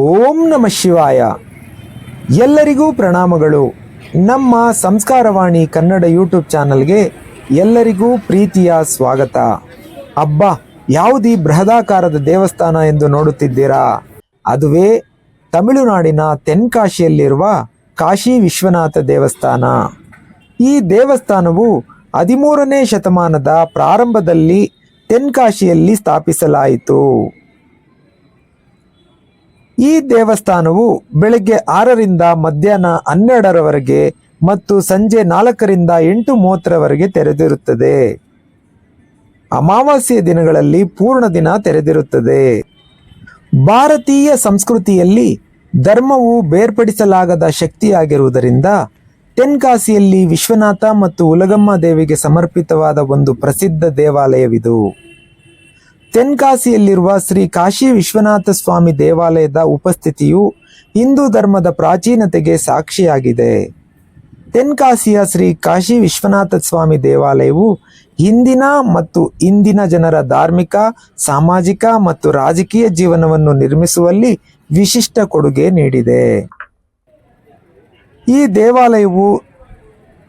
ಓಂ ನಮ ಶಿವಾಯ. ಎಲ್ಲರಿಗೂ ಪ್ರಣಾಮಗಳು. ನಮ್ಮ ಸಂಸ್ಕಾರವಾಣಿ ಕನ್ನಡ ಯೂಟ್ಯೂಬ್ ಚಾನಲ್ಗೆ ಎಲ್ಲರಿಗೂ ಪ್ರೀತಿಯ ಸ್ವಾಗತ. ಅಬ್ಬಾ, ಯಾವುದೀ ಬೃಹದಾಕಾರದ ದೇವಸ್ಥಾನ ಎಂದು ನೋಡುತ್ತಿದ್ದೀರಾ? ಅದುವೇ ತಮಿಳುನಾಡಿನ ತೆನ್ಕಾಶಿಯಲ್ಲಿರುವ ಕಾಶಿ ವಿಶ್ವನಾಥ ದೇವಸ್ಥಾನ. ಈ ದೇವಸ್ಥಾನವು ಹದಿಮೂರನೇ ಶತಮಾನದ ಪ್ರಾರಂಭದಲ್ಲಿ ತೆನ್ಕಾಶಿಯಲ್ಲಿ ಸ್ಥಾಪಿಸಲಾಯಿತು. ಈ ದೇವಸ್ಥಾನವು ಬೆಳಗ್ಗೆ ಆರರಿಂದ ಮಧ್ಯಾಹ್ನ ಹನ್ನೆರಡರವರೆಗೆ ಮತ್ತು ಸಂಜೆ ನಾಲ್ಕರಿಂದ ಎಂಟು ಮೂವತ್ತರವರೆಗೆ ತೆರೆದಿರುತ್ತದೆ. ಅಮಾವಾಸ್ಯೆ ದಿನಗಳಲ್ಲಿ ಪೂರ್ಣ ದಿನ ತೆರೆದಿರುತ್ತದೆ. ಭಾರತೀಯ ಸಂಸ್ಕೃತಿಯಲ್ಲಿ ಧರ್ಮವು ಬೇರ್ಪಡಿಸಲಾಗದ ಶಕ್ತಿಯಾಗಿರುವುದರಿಂದ ತೆನ್ಕಾಸಿಯಲ್ಲಿ ವಿಶ್ವನಾಥ ಮತ್ತು ಉಲಗಮ್ಮ ದೇವಿಗೆ ಸಮರ್ಪಿತವಾದ ಒಂದು ಪ್ರಸಿದ್ಧ ದೇವಾಲಯವಿದು. ತೆನ್ಕಾಸಿಯಲ್ಲಿರುವ ಶ್ರೀ ಕಾಶಿ ವಿಶ್ವನಾಥ ಸ್ವಾಮಿ ದೇವಾಲಯದ ಉಪಸ್ಥಿತಿಯು ಹಿಂದೂ ಧರ್ಮದ ಪ್ರಾಚೀನತೆಗೆ ಸಾಕ್ಷಿಯಾಗಿದೆ. ತೆನ್ಕಾಸಿಯ ಶ್ರೀ ಕಾಶಿ ವಿಶ್ವನಾಥ ಸ್ವಾಮಿ ದೇವಾಲಯವು ಹಿಂದಿನ ಮತ್ತು ಇಂದಿನ ಜನರ ಧಾರ್ಮಿಕ, ಸಾಮಾಜಿಕ ಮತ್ತು ರಾಜಕೀಯ ಜೀವನವನ್ನು ನಿರ್ಮಿಸುವಲ್ಲಿ ವಿಶಿಷ್ಟ ಕೊಡುಗೆ ನೀಡಿದೆ. ಈ ದೇವಾಲಯವು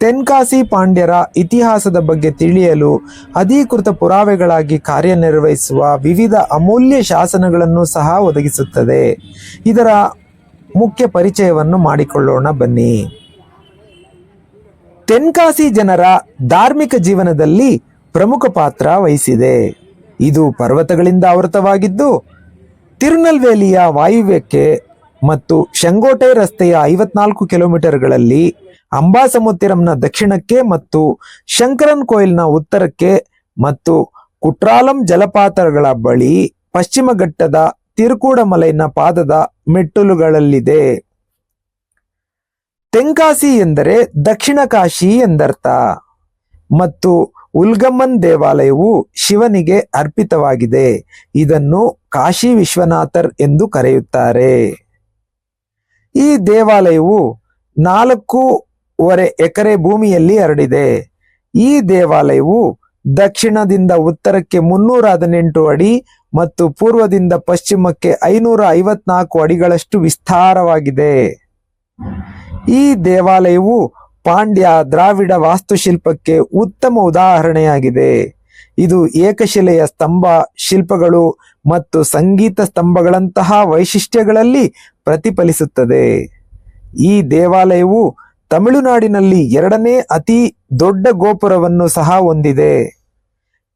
ತೆನ್ಕಾಸಿ ಪಾಂಡ್ಯರ ಇತಿಹಾಸದ ಬಗ್ಗೆ ತಿಳಿಯಲು ಅಧಿಕೃತ ಪುರಾವೆಗಳಾಗಿ ಕಾರ್ಯನಿರ್ವಹಿಸುವ ವಿವಿಧ ಅಮೂಲ್ಯ ಶಾಸನಗಳನ್ನು ಸಹ ಒದಗಿಸುತ್ತದೆ. ಇದರ ಮುಖ್ಯ ಪರಿಚಯವನ್ನು ಮಾಡಿಕೊಳ್ಳೋಣ ಬನ್ನಿ. ತೆನ್ಕಾಸಿ ಜನರ ಧಾರ್ಮಿಕ ಜೀವನದಲ್ಲಿ ಪ್ರಮುಖ ಪಾತ್ರ ವಹಿಸಿದೆ. ಇದು ಪರ್ವತಗಳಿಂದ ಆವೃತವಾಗಿದ್ದು, ತಿರುನಲ್ವೇಲಿಯ ವಾಯುವ್ಯಕ್ಕೆ ಮತ್ತು ಶಂಗೋಟೆ ರಸ್ತೆಯ ಐವತ್ನಾಲ್ಕು ಕಿಲೋಮೀಟರ್ಗಳಲ್ಲಿ ಅಂಬಾಸಮುತ್ತಿರಂನ ದಕ್ಷಿಣಕ್ಕೆ ಮತ್ತು ಶಂಕರನ್ ಕೋಯಿಲ್ನ ಉತ್ತರಕ್ಕೆ ಮತ್ತು ಕುಟ್ರಾಲಂ ಜಲಪಾತಗಳ ಬಳಿ ಪಶ್ಚಿಮ ಘಟ್ಟದ ತಿರುಕೂಡಮಲೈನ ಪಾದದ ಮೆಟ್ಟಲುಗಳಲ್ಲಿದೆ. ತೆಂಕಾಸಿ ಎಂದರೆ ದಕ್ಷಿಣ ಕಾಶಿ ಎಂದರ್ಥ. ಮತ್ತು ಉಲ್ಗಮ್ಮನ್ ದೇವಾಲಯವು ಶಿವನಿಗೆ ಅರ್ಪಿತವಾಗಿದೆ. ಇದನ್ನು ಕಾಶಿ ವಿಶ್ವನಾಥರ್ ಎಂದು ಕರೆಯುತ್ತಾರೆ. ಈ ದೇವಾಲಯವು ನಾಲ್ಕೂವರೆ ಎಕರೆ ಭೂಮಿಯಲ್ಲಿ ಹರಡಿದೆ. ಈ ದೇವಾಲಯವು ದಕ್ಷಿಣದಿಂದ ಉತ್ತರಕ್ಕೆ ಮುನ್ನೂರ ಹದಿನೆಂಟು ಅಡಿ ಮತ್ತು ಪೂರ್ವದಿಂದ ಪಶ್ಚಿಮಕ್ಕೆ ಐನೂರ ಐವತ್ನಾಲ್ಕು ಅಡಿಗಳಷ್ಟು ವಿಸ್ತಾರವಾಗಿದೆ. ಈ ದೇವಾಲಯವು ಪಾಂಡ್ಯ ದ್ರಾವಿಡ ವಾಸ್ತುಶಿಲ್ಪಕ್ಕೆ ಉತ್ತಮ ಉದಾಹರಣೆಯಾಗಿದೆ. ಇದು ಏಕಶಿಲೆಯ ಸ್ತಂಭ, ಶಿಲ್ಪಗಳು ಮತ್ತು ಸಂಗೀತ ಸ್ತಂಭಗಳಂತಹ ವೈಶಿಷ್ಟ್ಯಗಳಲ್ಲಿ ಪ್ರತಿಫಲಿಸುತ್ತದೆ. ಈ ದೇವಾಲಯವು ತಮಿಳುನಾಡಿನಲ್ಲಿ ಎರಡನೇ ಅತಿ ದೊಡ್ಡ ಗೋಪುರವನ್ನು ಸಹ ಹೊಂದಿದೆ.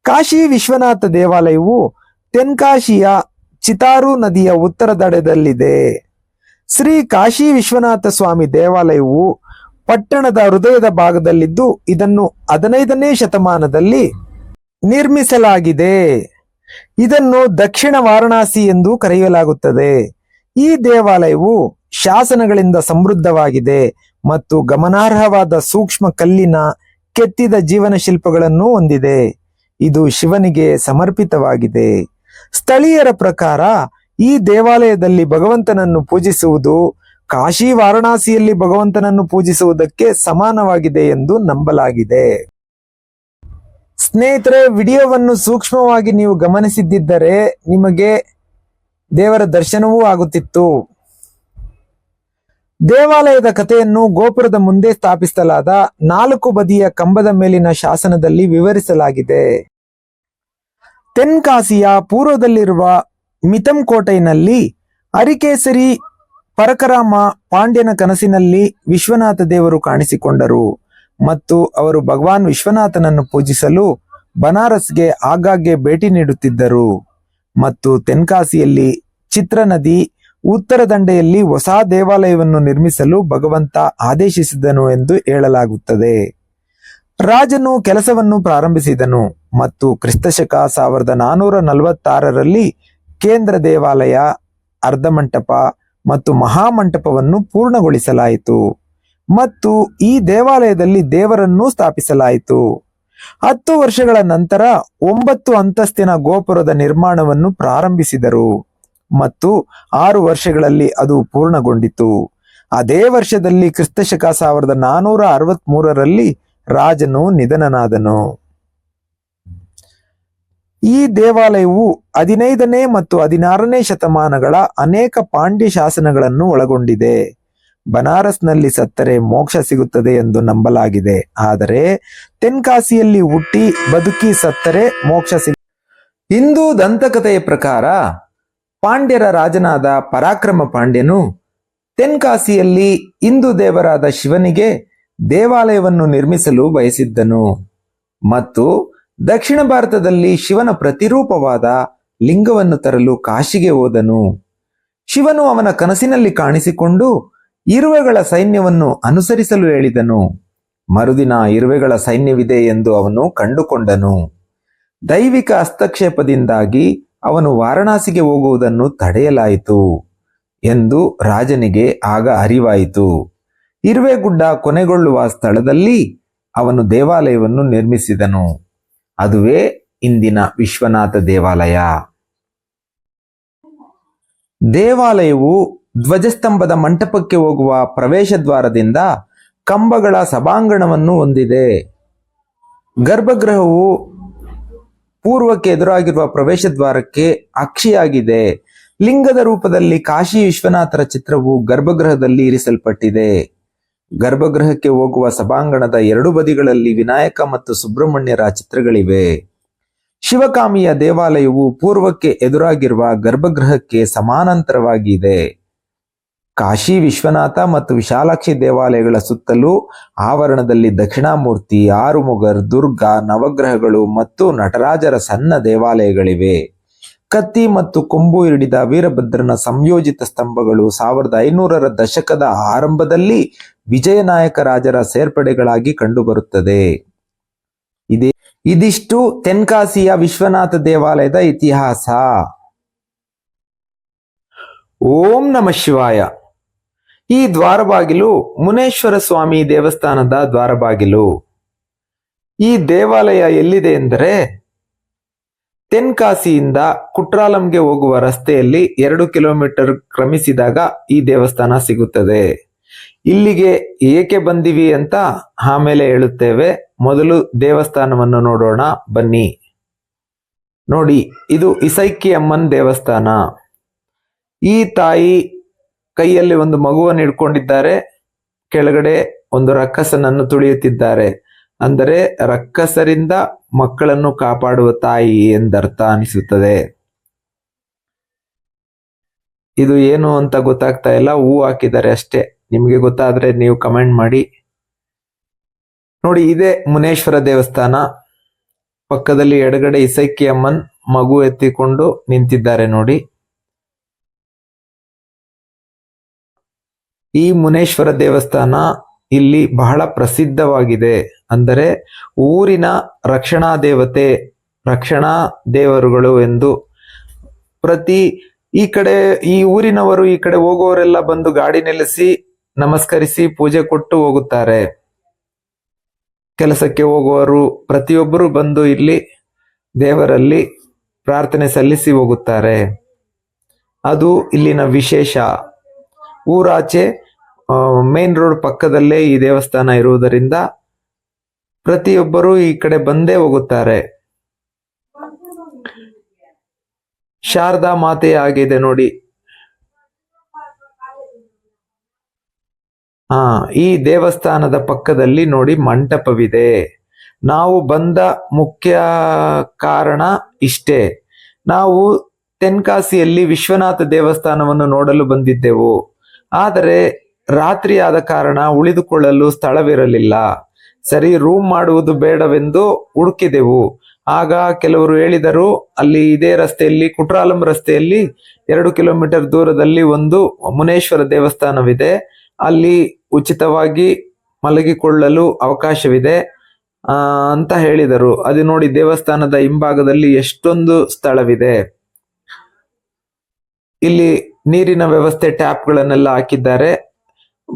ಕಾಶಿ ವಿಶ್ವನಾಥ ದೇವಾಲಯವು ತೆನ್ಕಾಶಿಯ ಚಿತಾರು ನದಿಯ ಉತ್ತರ ದಡದಲ್ಲಿದೆ. ಶ್ರೀ ಕಾಶಿ ವಿಶ್ವನಾಥ ಸ್ವಾಮಿ ದೇವಾಲಯವು ಪಟ್ಟಣದ ಹೃದಯದ ಭಾಗದಲ್ಲಿದ್ದು, ಇದನ್ನು ಹದಿನೈದನೇ ಶತಮಾನದಲ್ಲಿ ನಿರ್ಮಿಸಲಾಗಿದೆ. ಇದನ್ನು ದಕ್ಷಿಣ ವಾರಣಾಸಿ ಎಂದು ಕರೆಯಲಾಗುತ್ತದೆ. ಈ ದೇವಾಲಯವು ಶಾಸನಗಳಿಂದ ಸಮೃದ್ಧವಾಗಿದೆ. ಮತ್ತು ಗಮನಾರ್ಹವಾದ ಸೂಕ್ಷ್ಮ ಕಲ್ಲಿನ ಕೆತ್ತಿದ ಜೀವನ ಶಿಲ್ಪಗಳನ್ನು ಹೊಂದಿದೆ. ಇದು ಶಿವನಿಗೆ ಸಮರ್ಪಿತವಾಗಿದೆ. ಸ್ಥಳೀಯರ ಪ್ರಕಾರ ಈ ದೇವಾಲಯದಲ್ಲಿ ಭಗವಂತನನ್ನು ಪೂಜಿಸುವುದು ಕಾಶಿ ವಾರಣಾಸಿಯಲ್ಲಿ ಭಗವಂತನನ್ನು ಪೂಜಿಸುವುದಕ್ಕೆ ಸಮಾನವಾಗಿದೆ ಎಂದು ನಂಬಲಾಗಿದೆ. ಸ್ನೇಹಿತರೆ, ವಿಡಿಯೋವನ್ನು ಸೂಕ್ಷ್ಮವಾಗಿ ನೀವು ಗಮನಿಸಿದ್ದರೆ ನಿಮಗೆ ದೇವರ ದರ್ಶನವೂ ಆಗುತ್ತಿತ್ತು. ದೇವಾಲಯದ ಕಥೆಯನ್ನು ಗೋಪುರದ ಮುಂದೆ ಸ್ಥಾಪಿಸಲಾದ ನಾಲ್ಕು ಬದಿಯ ಕಂಬದ ಮೇಲಿನ ಶಾಸನದಲ್ಲಿ ವಿವರಿಸಲಾಗಿದೆ. ತೆನ್ಕಾಸಿಯ ಪೂರ್ವದಲ್ಲಿರುವ ಮಿತಂಕೋಟೈನಲ್ಲಿ ಅರಿಕೇಸರಿ ಪರಕರಾಮ ಪಾಂಡ್ಯನ ಕನಸಿನಲ್ಲಿ ವಿಶ್ವನಾಥ ದೇವರು ಕಾಣಿಸಿಕೊಂಡರು ಮತ್ತು ಅವರು ಭಗವಾನ್ ವಿಶ್ವನಾಥನನ್ನು ಪೂಜಿಸಲು ಬನಾರಸ್ಗೆ ಆಗಾಗ್ಗೆ ಭೇಟಿ ನೀಡುತ್ತಿದ್ದರು. ಮತ್ತು ತೆನ್ಕಾಸಿಯಲ್ಲಿ ಚಿತ್ರ ನದಿ ಉತ್ತರ ದಂಡೆಯಲ್ಲಿ ಹೊಸ ದೇವಾಲಯವನ್ನು ನಿರ್ಮಿಸಲು ಭಗವಂತ ಆದೇಶಿಸಿದನು ಎಂದು ಹೇಳಲಾಗುತ್ತದೆ. ರಾಜನು ಕೆಲಸವನ್ನು ಪ್ರಾರಂಭಿಸಿದನು ಮತ್ತು ಕ್ರಿಸ್ತಶಕ ಸಾವಿರದ ನಾನೂರ ನಲವತ್ತಾರರಲ್ಲಿ ಕೇಂದ್ರ ದೇವಾಲಯ, ಅರ್ಧಮಂಟಪ ಮತ್ತು ಮಹಾಮಂಟಪವನ್ನು ಪೂರ್ಣಗೊಳಿಸಲಾಯಿತು ಮತ್ತು ಈ ದೇವಾಲಯದಲ್ಲಿ ದೇವರನ್ನು ಸ್ಥಾಪಿಸಲಾಯಿತು. ಹತ್ತು ವರ್ಷಗಳ ನಂತರ ಒಂಬತ್ತು ಅಂತಸ್ತಿನ ಗೋಪುರದ ನಿರ್ಮಾಣವನ್ನು ಪ್ರಾರಂಭಿಸಿದರು. ಮತ್ತು ಆರು ವರ್ಷಗಳಲ್ಲಿ ಅದು ಪೂರ್ಣಗೊಂಡಿತು. ಅದೇ ವರ್ಷದಲ್ಲಿ ಕ್ರಿಸ್ತಶಕ ಸಾವಿರದ ನಾನೂರ ಅರವತ್ತ್ ಮೂರರಲ್ಲಿ ರಾಜನು ನಿಧನನಾದನು. ಈ ದೇವಾಲಯವು ಹದಿನೈದನೇ ಮತ್ತು ಹದಿನಾರನೇ ಶತಮಾನಗಳ ಅನೇಕ ಪಾಂಡ್ಯ ಶಾಸನಗಳನ್ನು ಒಳಗೊಂಡಿದೆ. ಬನಾರಸ್ನಲ್ಲಿ ಸತ್ತರೆ ಮೋಕ್ಷ ಸಿಗುತ್ತದೆ ಎಂದು ನಂಬಲಾಗಿದೆ. ಆದರೆ ತೆನ್ಕಾಸಿಯಲ್ಲಿ ಹುಟ್ಟಿ ಬದುಕಿ ಸತ್ತರೆ ಮೋಕ್ಷ ಸಿಗ ಹಿಂದೂ ದಂತಕಥೆಯ ಪ್ರಕಾರ ಪಾಂಡ್ಯರ ರಾಜನಾದ ಪರಾಕ್ರಮ ಪಾಂಡ್ಯನು ತೆನ್ಕಾಸಿಯಲ್ಲಿ ಹಿಂದೂ ದೇವರಾದ ಶಿವನಿಗೆ ದೇವಾಲಯವನ್ನು ನಿರ್ಮಿಸಲು ಬಯಸಿದ್ದನು. ಮತ್ತು ದಕ್ಷಿಣ ಭಾರತದಲ್ಲಿ ಶಿವನ ಪ್ರತಿರೂಪವಾದ ಲಿಂಗವನ್ನು ತರಲು ಕಾಶಿಗೆ ಹೋದನು. ಶಿವನು ಅವನ ಕನಸಿನಲ್ಲಿ ಕಾಣಿಸಿಕೊಂಡು ಇರುವೆಗಳ ಸೈನ್ಯವನ್ನು ಅನುಸರಿಸಲು ಹೇಳಿದನು. ಮರುದಿನ ಇರುವೆಗಳ ಸೈನ್ಯವಿದೆ ಎಂದು ಅವನು ಕಂಡುಕೊಂಡನು. ದೈವಿಕ ಹಸ್ತಕ್ಷೇಪದಿಂದಾಗಿ ಅವನು ವಾರಣಾಸಿಗೆ ಹೋಗುವುದನ್ನು ತಡೆಯಲಾಯಿತು ಎಂದು ರಾಜನಿಗೆ ಆಗ ಅರಿವಾಯಿತು. ಇರುವೆಗುಡ್ಡ ಕೊನೆಗೊಳ್ಳುವ ಸ್ಥಳದಲ್ಲಿ ಅವನು ದೇವಾಲಯವನ್ನು ನಿರ್ಮಿಸಿದನು. ಅದುವೇ ಇಂದಿನ ವಿಶ್ವನಾಥ ದೇವಾಲಯ. ದೇವಾಲಯವು ಧ್ವಜಸ್ತಂಭದ ಮಂಟಪಕ್ಕೆ ಹೋಗುವ ಪ್ರವೇಶ ದ್ವಾರದಿಂದ ಕಂಬಗಳ ಸಭಾಂಗಣವನ್ನು ಹೊಂದಿದೆ. ಗರ್ಭಗೃಹವು ಪೂರ್ವಕ್ಕೆ ಎದುರಾಗಿರುವ ಪ್ರವೇಶ ದ್ವಾರಕ್ಕೆ ಅಕ್ಷಿಯಾಗಿದೆ. ಲಿಂಗದ ರೂಪದಲ್ಲಿ ಕಾಶಿ ವಿಶ್ವನಾಥರ ಚಿತ್ರವು ಗರ್ಭಗೃಹದಲ್ಲಿ ಇರಿಸಲ್ಪಟ್ಟಿದೆ. ಗರ್ಭಗೃಹಕ್ಕೆ ಹೋಗುವ ಸಭಾಂಗಣದ ಎರಡು ಬದಿಗಳಲ್ಲಿ ವಿನಾಯಕ ಮತ್ತು ಸುಬ್ರಹ್ಮಣ್ಯರ ಚಿತ್ರಗಳಿವೆ. ಶಿವಕಾಮಿಯ ದೇವಾಲಯವು ಪೂರ್ವಕ್ಕೆ ಎದುರಾಗಿರುವ ಗರ್ಭಗೃಹಕ್ಕೆ ಸಮಾನಾಂತರವಾಗಿದೆ. ಕಾಶಿ ವಿಶ್ವನಾಥ ಮತ್ತು ವಿಶಾಲಾಕ್ಷಿ ದೇವಾಲಯಗಳ ಸುತ್ತಲೂ ಆವರಣದಲ್ಲಿ ದಕ್ಷಿಣಾಮೂರ್ತಿ, ಆರುಮುಗರ್, ದುರ್ಗ, ನವಗ್ರಹಗಳು ಮತ್ತು ನಟರಾಜರ ಸಣ್ಣ ದೇವಾಲಯಗಳಿವೆ. ಕತ್ತಿ ಮತ್ತು ಕೊಂಬು ಹಿಡಿದ ವೀರಭದ್ರನ ಸಂಯೋಜಿತ ಸ್ತಂಭಗಳು ಸಾವಿರದ ಐನೂರರ ದಶಕದ ಆರಂಭದಲ್ಲಿ ವಿಜಯನಾಯಕ ರಾಜರ ಸೇರ್ಪಡೆಗಳಾಗಿ ಕಂಡುಬರುತ್ತದೆ. ಇದೇ ಇದಿಷ್ಟು ತೆನ್ಕಾಸಿಯ ವಿಶ್ವನಾಥ ದೇವಾಲಯದ ಇತಿಹಾಸ. ಓಂ ನಮ ಶಿವಾಯ. ಈ ದ್ವಾರಬಾಗಿಲು ಮುನೇಶ್ವರ ಸ್ವಾಮಿ ದೇವಸ್ಥಾನದ ದ್ವಾರಬಾಗಿಲು. ಈ ದೇವಾಲಯ ಎಲ್ಲಿದೆ ಎಂದರೆ, ತೆನ್ಕಾಸಿಯಿಂದ ಕುಟ್ರಾಲಂಗೆ ಹೋಗುವ ರಸ್ತೆಯಲ್ಲಿ ಎರಡು ಕಿಲೋಮೀಟರ್ ಕ್ರಮಿಸಿದಾಗ ಈ ದೇವಸ್ಥಾನ ಸಿಗುತ್ತದೆ. ಇಲ್ಲಿಗೆ ಏಕೆ ಬಂದಿವಿ ಅಂತ ಆಮೇಲೆ ಹೇಳುತ್ತೇವೆ. ಮೊದಲು ದೇವಸ್ಥಾನವನ್ನು ನೋಡೋಣ, ಬನ್ನಿ. ನೋಡಿ, ಇದು ಇಸೈಕಿ ಅಮ್ಮನ್ ದೇವಸ್ಥಾನ. ಈ ತಾಯಿ ಕೈಯಲ್ಲಿ ಒಂದು ಮಗುವನ್ನು ಇಟ್ಕೊಂಡಿದ್ದಾರೆ ಕೆಳಗಡೆ ಒಂದು ರಕ್ಕಸನನ್ನು ತುಳಿಯುತ್ತಿದ್ದಾರೆ. ಅಂದರೆ ರಕ್ಕಸರಿಂದ ಮಕ್ಕಳನ್ನು ಕಾಪಾಡುವ ತಾಯಿ ಎಂದರ್ಥ ಅನಿಸುತ್ತದೆ. ಇದು ಏನು ಅಂತ ಗೊತ್ತಾಗ್ತಾ ಇಲ್ಲ. ಹೂ ಹಾಕಿದ್ದಾರೆ ಅಷ್ಟೇ. ನಿಮಗೆ ಗೊತ್ತಾದ್ರೆ ನೀವು ಕಮೆಂಟ್ ಮಾಡಿ. ನೋಡಿ, ಇದೆ ಮುನೇಶ್ವರ ದೇವಸ್ಥಾನ. ಪಕ್ಕದಲ್ಲಿ ಎಡಗಡೆ ಇಸೈಕಿ ಅಮ್ಮನ್ ಮಗು ಎತ್ತಿಕೊಂಡು ನಿಂತಿದ್ದಾರೆ ನೋಡಿ. ಈ ಮುನೇಶ್ವರ ದೇವಸ್ಥಾನ ಇಲ್ಲಿ ಬಹಳ ಪ್ರಸಿದ್ಧವಾಗಿದೆ. ಅಂದರೆ ಊರಿನ ರಕ್ಷಣಾ ದೇವತೆ, ರಕ್ಷಣಾ ದೇವರುಗಳು ಎಂದು ಪ್ರತಿ ಈ ಕಡೆ, ಈ ಊರಿನವರು ಈ ಕಡೆ ಹೋಗುವವರೆಲ್ಲ ಬಂದು ಗಾಡಿ ನೆಲೆಸಿ ನಮಸ್ಕರಿಸಿ ಪೂಜೆ ಕೊಟ್ಟು ಹೋಗುತ್ತಾರೆ. ಕೆಲಸಕ್ಕೆ ಹೋಗುವವರು ಪ್ರತಿಯೊಬ್ಬರು ಬಂದು ಇಲ್ಲಿ ದೇವರಲ್ಲಿ ಪ್ರಾರ್ಥನೆ ಸಲ್ಲಿಸಿ ಹೋಗುತ್ತಾರೆ. ಅದು ಇಲ್ಲಿನ ವಿಶೇಷ. ಊರಾಚೆ ಮೇನ್ ರೋಡ್ ಪಕ್ಕದಲ್ಲೇ ಈ ದೇವಸ್ಥಾನ ಇರುವುದರಿಂದ ಪ್ರತಿಯೊಬ್ಬರು ಈ ಕಡೆ ಬಂದೇ ಹೋಗುತ್ತಾರೆ. ಶಾರದಾ ಮಾತೆ ಆಗಿದೆ ನೋಡಿ. ಹಾ ಈ ದೇವಸ್ಥಾನದ ಪಕ್ಕದಲ್ಲಿ ನೋಡಿ ಮಂಟಪವಿದೆ. ನಾವು ಬಂದ ಮುಖ್ಯ ಕಾರಣ ಇಷ್ಟೇ. ನಾವು ತೆನ್ಕಾಸಿಯಲ್ಲಿ ವಿಶ್ವನಾಥ ದೇವಸ್ಥಾನವನ್ನು ನೋಡಲು ಬಂದಿದ್ದೆವು. ಆದರೆ ರಾತ್ರಿ ಆದ ಕಾರಣ ಉಳಿದುಕೊಳ್ಳಲು ಸ್ಥಳವಿರಲಿಲ್ಲ. ಸರಿ ರೂಮ್ ಮಾಡುವುದು ಬೇಡವೆಂದು ಹುಡುಕಿದೆವು. ಆಗ ಕೆಲವರು ಹೇಳಿದರು, ಅಲ್ಲಿ ಇದೇ ರಸ್ತೆಯಲ್ಲಿ, ಕುಟ್ರಾಲಂ ರಸ್ತೆಯಲ್ಲಿ ಎರಡು ಕಿಲೋಮೀಟರ್ ದೂರದಲ್ಲಿ ಒಂದು ಮುನೇಶ್ವರ ದೇವಸ್ಥಾನವಿದೆ. ಅಲ್ಲಿ ಉಚಿತವಾಗಿ ಮಲಗಿಕೊಳ್ಳಲು ಅವಕಾಶವಿದೆ ಅಂತ ಹೇಳಿದರು. ಅದು ನೋಡಿ, ದೇವಸ್ಥಾನದ ಹಿಂಭಾಗದಲ್ಲಿ ಎಷ್ಟೊಂದು ಸ್ಥಳವಿದೆ. ಇಲ್ಲಿ ನೀರಿನ ವ್ಯವಸ್ಥೆ ಟ್ಯಾಪ್ಗಳನ್ನೆಲ್ಲ ಹಾಕಿದ್ದಾರೆ.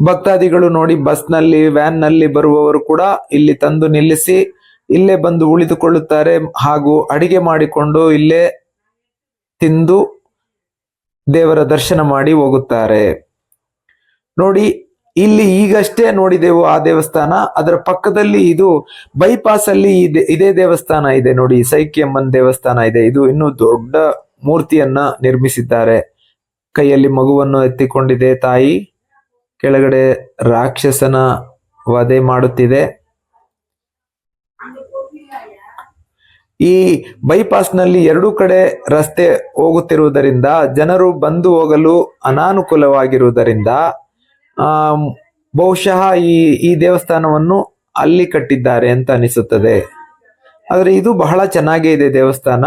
ಭಕ್ತಾದಿಗಳು ನೋಡಿ ಬಸ್ನಲ್ಲಿ ವ್ಯಾನ್ನಲ್ಲಿ ಬರುವವರು ಕೂಡ ಇಲ್ಲಿ ತಂದು ನಿಲ್ಲಿಸಿ ಇಲ್ಲೇ ಬಂದು ಉಳಿದುಕೊಳ್ಳುತ್ತಾರೆ ಹಾಗೂ ಅಡಿಗೆ ಮಾಡಿಕೊಂಡು ಇಲ್ಲೇ ತಿಂದು ದೇವರ ದರ್ಶನ ಮಾಡಿ ಹೋಗುತ್ತಾರೆ. ನೋಡಿ, ಇಲ್ಲಿ ಈಗಷ್ಟೇ ನೋಡಿದೆವು ಆ ದೇವಸ್ಥಾನ. ಅದರ ಪಕ್ಕದಲ್ಲಿ ಇದು ಬೈಪಾಸ್ ಅಲ್ಲಿ ಇದೆ- ಇದೇ ದೇವಸ್ಥಾನ ಇದೆ. ನೋಡಿ, ಸೈಕ್ಯಮ್ಮನ್ ದೇವಸ್ಥಾನ ಇದೆ. ಇದು ಇನ್ನು ದೊಡ್ಡ ಮೂರ್ತಿಯನ್ನ ನಿರ್ಮಿಸಿದ್ದಾರೆ. ಕೈಯಲ್ಲಿ ಮಗುವನ್ನು ಎತ್ತಿಕೊಂಡಿದೆ ತಾಯಿ. ಕೆಳಗಡೆ ರಾಕ್ಷಸನ ವಧೆ ಮಾಡುತ್ತಿದೆ. ಈ ಬೈಪಾಸ್ನಲ್ಲಿ ಎರಡೂ ಕಡೆ ರಸ್ತೆ ಹೋಗುತ್ತಿರುವುದರಿಂದ, ಜನರು ಬಂದು ಹೋಗಲು ಅನಾನುಕೂಲವಾಗಿರುವುದರಿಂದ ಬಹುಶಃ ಈ ಈ ದೇವಸ್ಥಾನವನ್ನು ಅಲ್ಲಿ ಕಟ್ಟಿದ್ದಾರೆ ಅಂತ ಅನಿಸುತ್ತದೆ. ಆದರೆ ಇದು ಬಹಳ ಚೆನ್ನಾಗೇ ಇದೆ ದೇವಸ್ಥಾನ.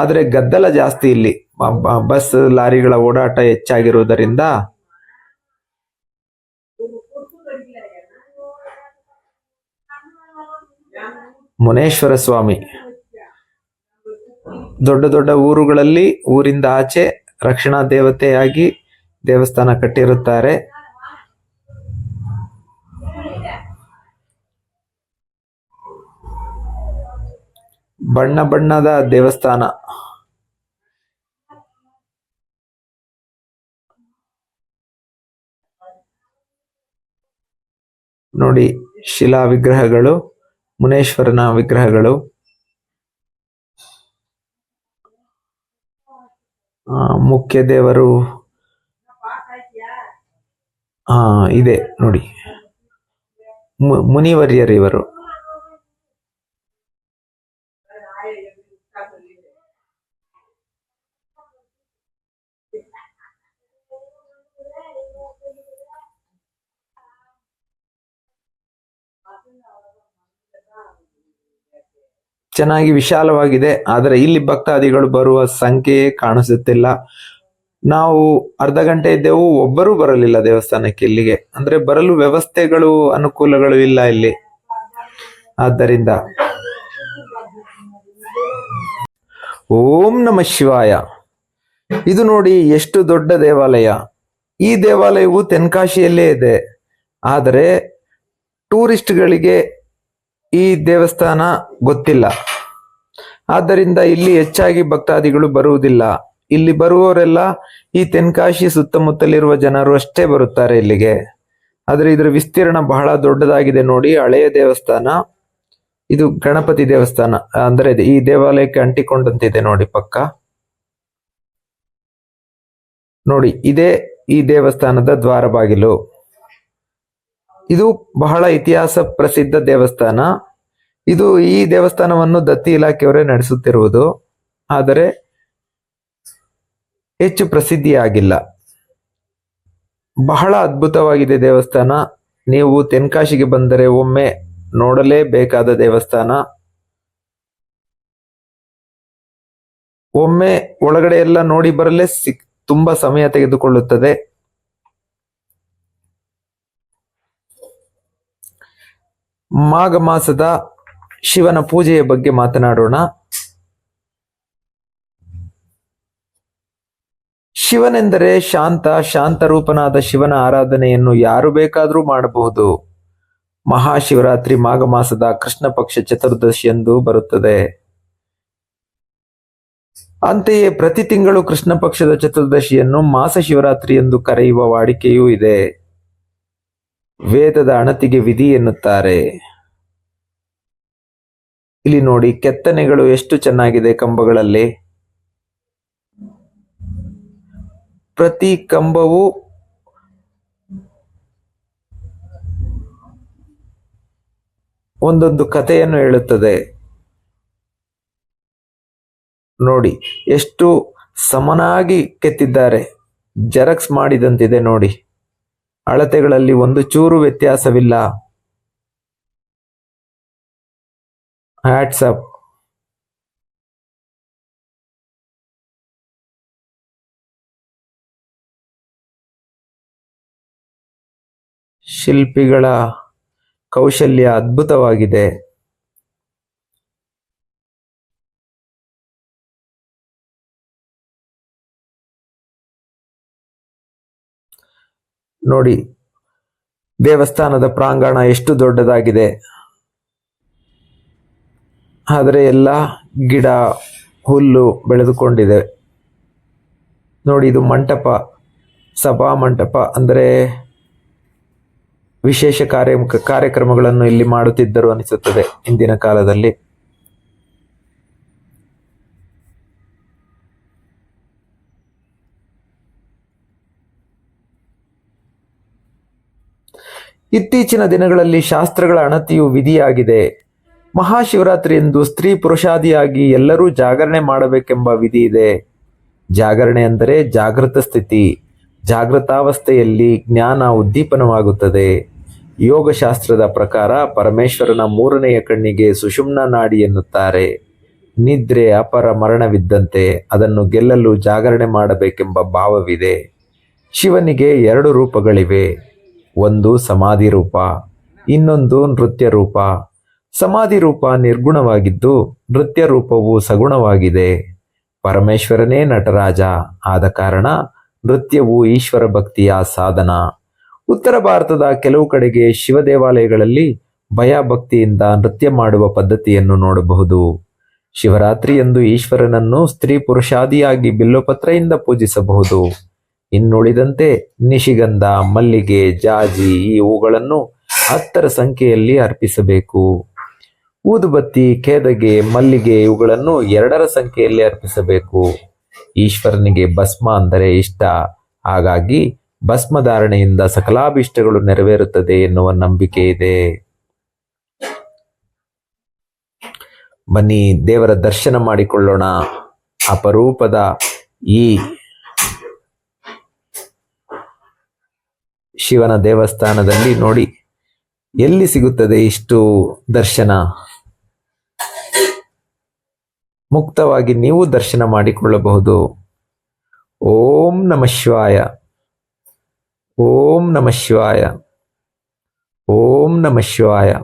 ಆದರೆ ಗದ್ದಲ ಜಾಸ್ತಿ ಇಲ್ಲಿ. ಬಸ್ ಲಾರಿಗಳ ಓಡಾಟ ಹೆಚ್ಚಾಗಿರುವುದರಿಂದ ಮುನೇಶ್ವರ ಸ್ವಾಮಿ. ದೊಡ್ಡ ದೊಡ್ಡ ಊರುಗಳಲ್ಲಿ ಊರಿಂದ ಆಚೆ ರಕ್ಷಣಾ ದೇವತೆಯಾಗಿ ದೇವಸ್ಥಾನ ಕಟ್ಟಿರುತ್ತಾರೆ. ಬಣ್ಣ ಬಣ್ಣದ ದೇವಸ್ಥಾನ. ನೋಡಿ ಶಿಲಾ ವಿಗ್ರಹಗಳು ಮುನೇಶ್ವರನ ವಿಗ್ರಹಗಳು. ಮುಖ್ಯ ದೇವರು. ಇದೆ ನೋಡಿ. ಮು- ಚೆನ್ನಾಗಿ ವಿಶಾಲವಾಗಿದೆ, ಆದರೆ ಇಲ್ಲಿ ಭಕ್ತಾದಿಗಳು ಬರುವ ಸಂಖ್ಯೆಯೇ ಕಾಣಿಸುತ್ತಿಲ್ಲ. ನಾವು ಅರ್ಧ ಗಂಟೆ ಇದ್ದೆವು, ಒಬ್ಬರೂ ಬರಲಿಲ್ಲ ದೇವಸ್ಥಾನಕ್ಕೆ ಇಲ್ಲಿಗೆ. ಅಂದ್ರೆ ಬರಲು ವ್ಯವಸ್ಥೆಗಳು, ಅನುಕೂಲಗಳು ಇಲ್ಲ ಇಲ್ಲಿ. ಆದ್ದರಿಂದ ಓಂ ನಮ ಶಿವಾಯ. ಇದು ನೋಡಿ ಎಷ್ಟು ದೊಡ್ಡ ದೇವಾಲಯ. ಈ ದೇವಾಲಯವು ತೆನ್ಕಾಶಿಯಲ್ಲೇ ಇದೆ. ಆದರೆ ಟೂರಿಸ್ಟ್ಗಳಿಗೆ ಈ ದೇವಸ್ಥಾನ ಗೊತ್ತಿಲ್ಲ. ಆದ್ದರಿಂದ ಇಲ್ಲಿ ಹೆಚ್ಚಾಗಿ ಭಕ್ತಾದಿಗಳು ಬರುವುದಿಲ್ಲ. ಇಲ್ಲಿ ಬರುವವರೆಲ್ಲ ಈ ತೆನ್ಕಾಶಿ ಸುತ್ತಮುತ್ತಲಿರುವ ಜನರು ಅಷ್ಟೇ ಬರುತ್ತಾರೆ ಇಲ್ಲಿಗೆ. ಆದರೆ ಇದರ ವಿಸ್ತೀರ್ಣ ಬಹಳ ದೊಡ್ಡದಾಗಿದೆ ನೋಡಿ. ಹಳೆಯ ದೇವಸ್ಥಾನ, ಇದು ಗಣಪತಿ ದೇವಸ್ಥಾನ. ಅಂದ್ರೆ ಈ ದೇವಾಲಯಕ್ಕೆ ಅಂಟಿಕೊಂಡಂತಿದೆ ನೋಡಿ ಪಕ್ಕ. ನೋಡಿ, ಇದೇ ಈ ದೇವಸ್ಥಾನದ ದ್ವಾರ ಬಾಗಿಲು. ಇದು ಬಹಳ ಇತಿಹಾಸ ಪ್ರಸಿದ್ಧ ದೇವಸ್ಥಾನ. ಇದು ಈ ದೇವಸ್ಥಾನವನ್ನು ದತ್ತಿ ಇಲಾಖೆಯವರೇ ನಡೆಸುತ್ತಿರುವುದು. ಆದರೆ ಹೆಚ್ಚು ಪ್ರಸಿದ್ಧಿಯಾಗಿಲ್ಲ. ಬಹಳ ಅದ್ಭುತವಾಗಿದೆ ದೇವಸ್ಥಾನ. ನೀವು ತೆನ್ಕಾಶಿಗೆ ಬಂದರೆ ಒಮ್ಮೆ ನೋಡಲೇಬೇಕಾದ ದೇವಸ್ಥಾನ. ಒಮ್ಮೆ ಒಳಗಡೆ ಎಲ್ಲ ನೋಡಿ ಬರಲೇ ಸಿಕ್ ತುಂಬಾ ಸಮಯ ತೆಗೆದುಕೊಳ್ಳುತ್ತದೆ. ಮಾಘ ಮಾಸದ ಶಿವನ ಪೂಜೆಯ ಬಗ್ಗೆ ಮಾತನಾಡೋಣ. ಶಿವನೆಂದರೆ ಶಾಂತ, ಶಾಂತರೂಪನಾದ ಶಿವನ ಆರಾಧನೆಯನ್ನು ಯಾರು ಬೇಕಾದರೂ ಮಾಡಬಹುದು. ಮಹಾಶಿವರಾತ್ರಿ ಮಾಘ ಮಾಸದ ಕೃಷ್ಣ ಪಕ್ಷ ಚತುರ್ದಶಿಯಂದು ಬರುತ್ತದೆ. ಅಂತೆಯೇ ಪ್ರತಿ ತಿಂಗಳು ಕೃಷ್ಣ ಪಕ್ಷದ ಚತುರ್ದಶಿಯನ್ನು ಮಾಸ ಶಿವರಾತ್ರಿ ಎಂದು ಕರೆಯುವ ವಾಡಿಕೆಯೂ ಇದೆ. ವೇದದ ಅಣತಿಗೆ ವಿಧಿ ಎನ್ನುತ್ತಾರೆ. ಇಲ್ಲಿ ನೋಡಿ, ಕೆತ್ತನೆಗಳು ಎಷ್ಟು ಚೆನ್ನಾಗಿದೆ ಕಂಬಗಳಲ್ಲಿ. ಪ್ರತಿ ಕಂಬವು ಒಂದೊಂದು ಕಥೆಯನ್ನು ಹೇಳುತ್ತದೆ. ನೋಡಿ, ಎಷ್ಟು ಸಮನಾಗಿ ಕೆತ್ತಿದ್ದಾರೆ. ಜೆರಾಕ್ಸ್ ಮಾಡಿದಂತಿದೆ ನೋಡಿ. ಅಳತೆಗಳಲ್ಲಿ ಒಂದು ಚೂರು ವ್ಯತ್ಯಾಸವಿಲ್ಲ. ಹ್ಯಾಟ್ಸಪ್ ಶಿಲ್ಪಿಗಳ ಕೌಶಲ್ಯ ಅದ್ಭುತವಾಗಿದೆ. ನೋಡಿ, ದೇವಸ್ಥಾನದ ಪ್ರಾಂಗಣ ಎಷ್ಟು ದೊಡ್ಡದಾಗಿದೆ. ಆದರೆ ಎಲ್ಲ ಗಿಡ, ಹುಲ್ಲು ಬೆಳೆದುಕೊಂಡಿದೆ. ನೋಡಿ, ಇದು ಮಂಟಪ, ಸಭಾ ಮಂಟಪ, ಅಂದರೆ ವಿಶೇಷ ಕಾರ್ಯ, ಕಾರ್ಯಕ್ರಮಗಳನ್ನು ಇಲ್ಲಿ ಮಾಡುತ್ತಿದ್ದರು ಅನಿಸುತ್ತದೆ ಇಂದಿನ ಕಾಲದಲ್ಲಿ. ಇತ್ತೀಚಿನ ದಿನಗಳಲ್ಲಿ ಶಾಸ್ತ್ರಗಳ ಅಣತಿಯು ವಿಧಿಯಾಗಿದೆ. ಮಹಾಶಿವರಾತ್ರಿ ಎಂದು ಸ್ತ್ರೀ ಪುರುಷಾದಿಯಾಗಿ ಎಲ್ಲರೂ ಜಾಗರಣೆ ಮಾಡಬೇಕೆಂಬ ವಿಧಿ ಇದೆ. ಜಾಗರಣೆ ಅಂದರೆ ಜಾಗೃತ ಸ್ಥಿತಿ. ಜಾಗೃತಾವಸ್ಥೆಯಲ್ಲಿ ಜ್ಞಾನ ಉದ್ದೀಪನವಾಗುತ್ತದೆ. ಯೋಗಶಾಸ್ತ್ರದ ಪ್ರಕಾರ ಪರಮೇಶ್ವರನ ಮೂರನೆಯ ಕಣ್ಣಿಗೆ ಸುಷುಮ್ನ ನಾಡಿ ಎನ್ನುತ್ತಾರೆ. ನಿದ್ರೆ ಅಪರ ಮರಣವಿದ್ದಂತೆ ಅದನ್ನು ಗೆಲ್ಲಲು ಜಾಗರಣೆ ಮಾಡಬೇಕೆಂಬ ಭಾವವಿದೆ. ಶಿವನಿಗೆ ಎರಡು ರೂಪಗಳಿವೆ. ಒಂದು ಸಮಾಧಿ ರೂಪ, ಇನ್ನೊಂದು ನೃತ್ಯ ರೂಪ. ಸಮಾಧಿ ರೂಪ ನಿರ್ಗುಣವಾಗಿದ್ದು ನೃತ್ಯ ರೂಪವು ಸಗುಣವಾಗಿದೆ. ಪರಮೇಶ್ವರನೇ ನಟರಾಜ, ಆದ ಕಾರಣ ನೃತ್ಯವು ಈಶ್ವರ ಭಕ್ತಿಯ ಸಾಧನ. ಉತ್ತರ ಭಾರತದ ಕೆಲವು ಕಡೆಗೆ ಶಿವ ದೇವಾಲಯಗಳಲ್ಲಿ ಭಯ ಭಕ್ತಿಯಿಂದ ನೃತ್ಯ ಮಾಡುವ ಪದ್ಧತಿಯನ್ನು ನೋಡಬಹುದು. ಶಿವರಾತ್ರಿಯಂದು ಈಶ್ವರನನ್ನು ಸ್ತ್ರೀ ಪುರುಷಾದಿಯಾಗಿ ಬಿಲ್ಲೋಪತ್ರೆಯಿಂದ ಪೂಜಿಸಬಹುದು. ಇನ್ನುಳಿದಂತೆ ನಿಶಿಗಂಧ, ಮಲ್ಲಿಗೆ, ಜಾಜಿ ಈ ಹೂಗಳನ್ನು ಹತ್ತರ ಸಂಖ್ಯೆಯಲ್ಲಿ ಅರ್ಪಿಸಬೇಕು. ಊದುಬತ್ತಿ ಕೇದಗೆ ಮಲ್ಲಿಗೆ ಇವುಗಳನ್ನು ಎರಡರ ಸಂಖ್ಯೆಯಲ್ಲಿ ಅರ್ಪಿಸಬೇಕು. ಈಶ್ವರನಿಗೆ ಭಸ್ಮ ಅಂದರೆ ಇಷ್ಟ. ಹಾಗಾಗಿ ಭಸ್ಮಧಾರಣೆಯಿಂದ ಸಕಲಾಭೀಷ್ಟಗಳು ನೆರವೇರುತ್ತದೆ ಎನ್ನುವ ನಂಬಿಕೆ ಇದೆ. ಬನ್ನಿ ದೇವರ ದರ್ಶನ ಮಾಡಿಕೊಳ್ಳೋಣ. ಅಪರೂಪದ ಈ ಶಿವನ ದೇವಸ್ಥಾನದಲ್ಲಿ ನೋಡಿ, ಎಲ್ಲಿ ಸಿಗುತ್ತದೆ ಇಷ್ಟು ದರ್ಶನ? ಮುಕ್ತವಾಗಿ ನೀವು ದರ್ಶನ ಮಾಡಿಕೊಳ್ಳಬಹುದು. ಓಂ ನಮ ಶಿವಾಯ. ಓಂ ನಮ ಶಿವಾಯ. ಓಂ ನಮ ಶಿವಾಯ.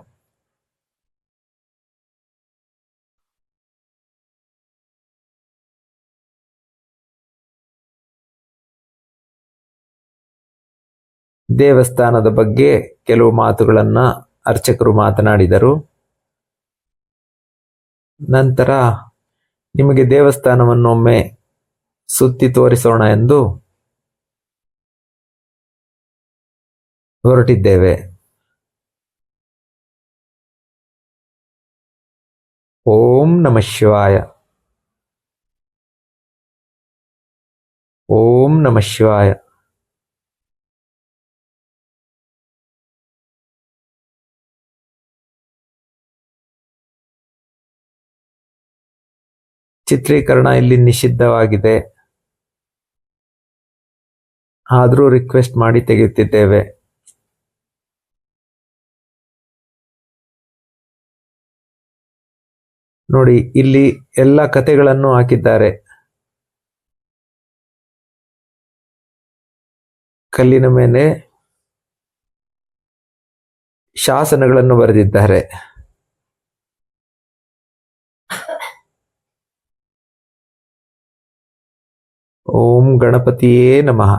ದೇವಸ್ಥಾನದ ಬಗ್ಗೆ ಕೆಲವು ಮಾತುಗಳನ್ನು ಅರ್ಚಕರು ಮಾತನಾಡಿದರು. ನಂತರ ನಿಮಗೆ ದೇವಸ್ಥಾನವನ್ನು ಒಮ್ಮೆ ಸುತ್ತಿ ತೋರಿಸೋಣ ಎಂದು ಹೊರಟಿದ್ದೇವೆ. ಓಂ ನಮ ಶಿವಾಯ. ಓಂ ನಮ ಶಿವಾಯ. ಚಿತ್ರೀಕರಣ ಇಲ್ಲಿ ನಿಷಿದ್ಧವಾಗಿದೆ. ಆದರೂ ರಿಕ್ವೆಸ್ಟ್ ಮಾಡಿ ತೆಗೆಯುತ್ತಿದ್ದೇವೆ. ನೋಡಿ, ಇಲ್ಲಿ ಎಲ್ಲ ಕಥೆಗಳನ್ನು ಹಾಕಿದ್ದಾರೆ. ಕಲ್ಲಿನ ಮೇಲೆ ಶಾಸನಗಳನ್ನು ಬರೆದಿದ್ದಾರೆ. ಓಂ ಗಣಪತಿಯೇ ನಮಃ.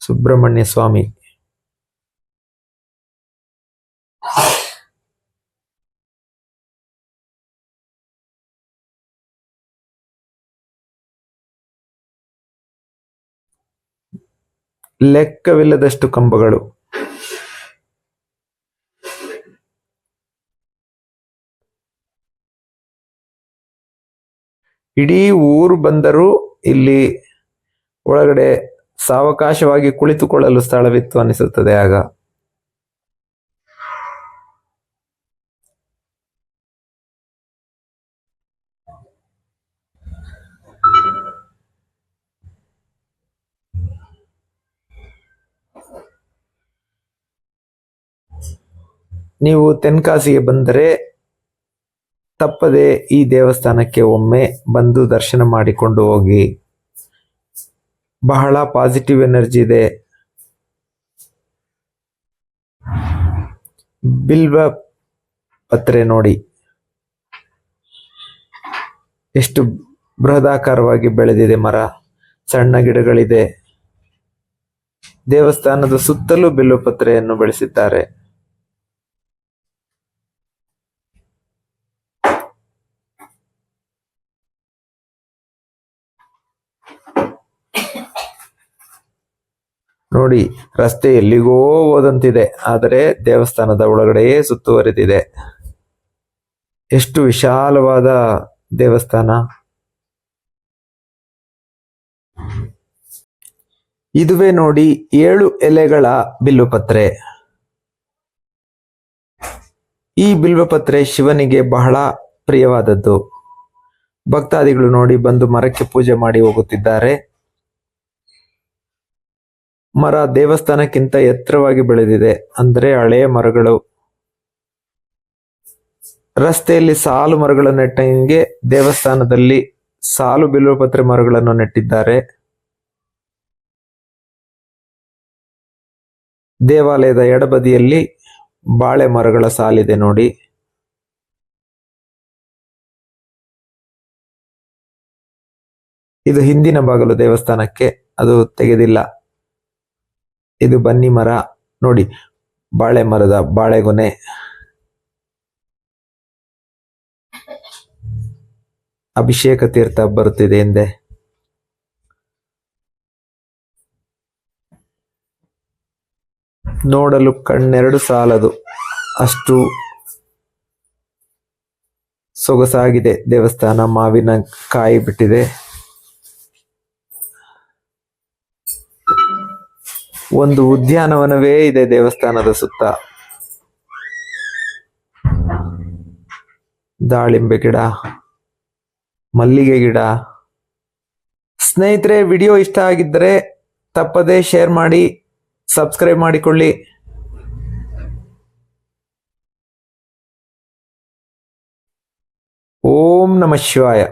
ಸುಬ್ರಹ್ಮಣ್ಯ ಸ್ವಾಮಿ. ಲೆಕ್ಕವಿಲ್ಲದಷ್ಟು ಕಂಬಗಳು. ಇಡೀ ಊರು ಬಂದರೂ ಇಲ್ಲಿ ಒಳಗಡೆ ಸಾವಕಾಶವಾಗಿ ಕುಳಿತುಕೊಳ್ಳಲು ಸ್ಥಳವಿತ್ತು ಅನಿಸುತ್ತದೆ ಆಗ. ನೀವು ತೆನ್ಕಾಸಿಗೆ ಬಂದರೆ ತಪ್ಪದೆ ಈ ದೇವಸ್ಥಾನಕ್ಕೆ ಒಮ್ಮೆ ಬಂದು ದರ್ಶನ ಮಾಡಿಕೊಂಡು ಹೋಗಿ. ಬಹಳ ಪಾಸಿಟಿವ್ ಎನರ್ಜಿ ಇದೆ. ಬಿಲ್ವ ಪತ್ರೆ ನೋಡಿ. ಎಷ್ಟು ಬೃಹದಾಕಾರವಾಗಿ ಬೆಳೆದಿದೆ ಮರ. ಸಣ್ಣ ಗಿಡಗಳಿದೆ. ದೇವಸ್ಥಾನದ ಸುತ್ತಲೂ ಬಿಲ್ವಪತ್ರೆಯನ್ನು ಬೆಳೆಸಿದ್ದಾರೆ. ನೋಡಿ, ರಸ್ತೆ ಎಲ್ಲಿಗೋ ಹೋದಂತಿದೆ, ಆದರೆ ದೇವಸ್ಥಾನದ ಒಳಗಡೆಯೇ ಸುತ್ತುವರೆದಿದೆ. ಎಷ್ಟು ವಿಶಾಲವಾದ ದೇವಸ್ಥಾನ. ಇದುವೇ ನೋಡಿ ಏಳು ಎಲೆಗಳ ಬಿಲ್ವಪತ್ರೆ ಈ ಬಿಲ್ವಪತ್ರೆ ಶಿವನಿಗೆ ಬಹಳ ಪ್ರಿಯವಾದದ್ದು. ಭಕ್ತಾದಿಗಳು ನೋಡಿ ಬಂದು ಮರಕ್ಕೆ ಪೂಜೆ ಮಾಡಿ ಹೋಗುತ್ತಿದ್ದಾರೆ. ಮರ ದೇವಸ್ಥಾನಕ್ಕಿಂತ ಎತ್ತರವಾಗಿ ಬೆಳೆದಿದೆ ಅಂದರೆ ಹಳೆಯ ಮರಗಳು. ರಸ್ತೆಯಲ್ಲಿ ಸಾಲು ಮರಗಳನ್ನು ನೆಟ್ಟಂಗೆ ದೇವಸ್ಥಾನದಲ್ಲಿ ಸಾಲು ಬಿಲ್ವಪತ್ರೆ ಮರಗಳನ್ನು ನೆಟ್ಟಿದ್ದಾರೆ. ದೇವಾಲಯದ ಎಡಬದಿಯಲ್ಲಿ ಬಾಳೆ ಮರಗಳ ಸಾಲಿದೆ ನೋಡಿ. ಇದು ಹಿಂದಿನ ಬಾಗಲು ದೇವಸ್ಥಾನಕ್ಕೆ ಅದು ತೆಗೆದಿಲ್ಲ. ಇದು ಬನ್ನಿ ಮರ. ನೋಡಿ, ಬಾಳೆ ಮರದ ಬಾಳೆಗೊನೆ ಅಭಿಷೇಕ ತೀರ್ಥ ಬರುತ್ತಿದೆ ಎಂದೆ. ನೋಡಲು ಕಣ್ಣೆರಡು ಸಾಲದು. ಅಷ್ಟು ಸೊಗಸಾಗಿದೆ ದೇವಸ್ಥಾನ. ಮಾವಿನ ಕಾಯಿ ಬಿಟ್ಟಿದೆ. ಒಂದು ಉದ್ಯಾನವನವೇ ಇದೆ ದೇವಸ್ಥಾನದ ಸುತ್ತ. ದಾಳಿಂಬೆ ಗಿಡ, ಮಲ್ಲಿಗೆ ಗಿಡ. ಸ್ನೇಹಿತರೆ, ವಿಡಿಯೋ ಇಷ್ಟ ಆಗಿದ್ದರೆ ತಪ್ಪದೇ ಶೇರ್ ಮಾಡಿ, ಸಬ್ಸ್ಕ್ರೈಬ್ ಮಾಡಿಕೊಳ್ಳಿ. ಓಂ ನಮ ಶಿವಾಯ.